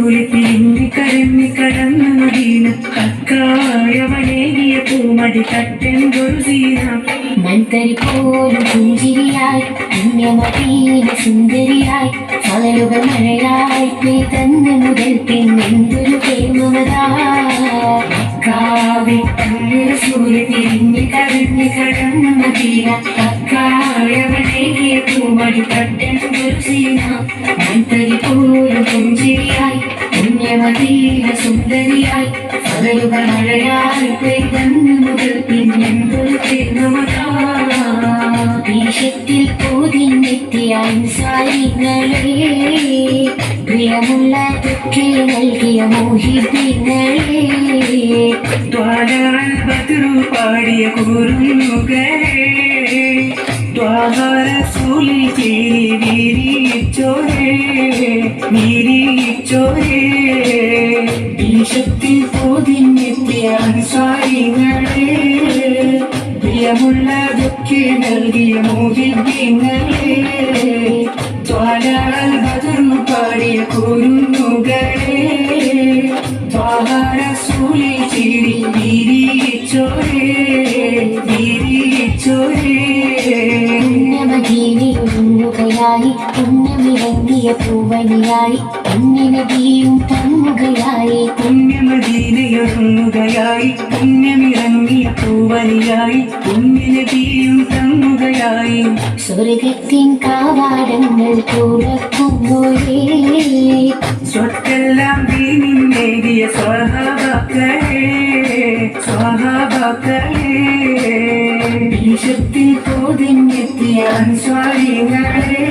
ചൂലിപ്പിലിങ്ങി കരഞ്ഞി കടന്ന മദീന തക്കായ തക്കായവനേകിയ പൂമടി തട്ടെന്തൊരു സീന മൺതരി പോലും പുഞ്ചിരിയായി പുണ്യമദീന സുന്ദരിയായി പകലുകൾ മഴയായി തന്നെ മുതൽ പിന്നെന്തൊരു കേൾമതാ കാവിട്ടൊരു സൂര്യ തിരിഞ്ഞ് കവിഞ്ഞ് കടന്നു മദീന അക്കാഴവളേകിയ പൂമടി പട്ടണം സീന മൈത്തരി പോലും പുഞ്ചിരിയായി പുണ്യമതീന സുന്ദരിയായി പകലുകൾ മഴയായി പെയ്തന്നു മുതൽ പിന്നെന്തൊരു പ്രേമമതാ ദേശത്തിൽ പോതിന്നെത്തിയ പ്രിയമുള്ള പ്രിയമുള്ളതൊക്കെ നൽകിയ മോഹിപ്പിങ്ങളെ പാടിയ ദ്വാരസൂലിൽ ചേരി വീരിച്ചോരേ വീരിച്ചോരേ ദേശത്തിൽ പോതിന്നെത്തിയ പ്രിയമുള്ള ദുഃഖി നൽകിയ മോഹിപ്പിങ്ങളെ ദ്വാരാൽ ബദറു പാടിയ കുറുന്നുകളെ ദ്വാരസൂലിൽ ചേരി വീരിച്ചോരേ വീരിച്ചോരേ പുണ്യമദീനയൊരുങ്ങുകയായി പുണ്യമിറങ്ങിയ പൂവനിയായി പുണ്യനദിയും തന്നുകയായി പുണ്യമദീനയൊരുങ്ങുകയായി പുണ്യമിറങ്ങിയ പൂവനിയായി പുണ്യനദിയും തങ്ങുകയായി സ്വർഗത്തിൻ കാവാടങ്ങൾ നേടിയ സ്വഹാബാക്കളെ സ്വഹാബാക്കളെ. ദേശത്തിൽ പോതിഞ്ഞെത്തിയ അൻസ്വാരികളെ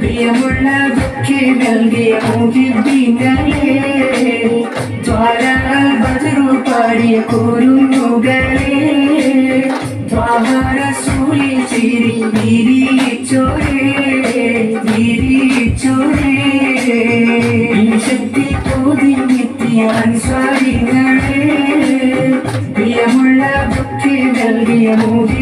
പ്രിയമുള്ളതൊക്കെ നൽകിയ മോഹിബിങ്ങളെ ദ്വാരാൽ ബദറു പാടിയ കുരുന്നുകളെ ദ്വാരസൂലി ചിരി വിരിച്ചോരേ വിരിച്ചോരേ അൻസ്വാരികളെ പ്രിയമുള്ളതൊക്കെ നൽകിയ മോഹിബിങ്ങളെ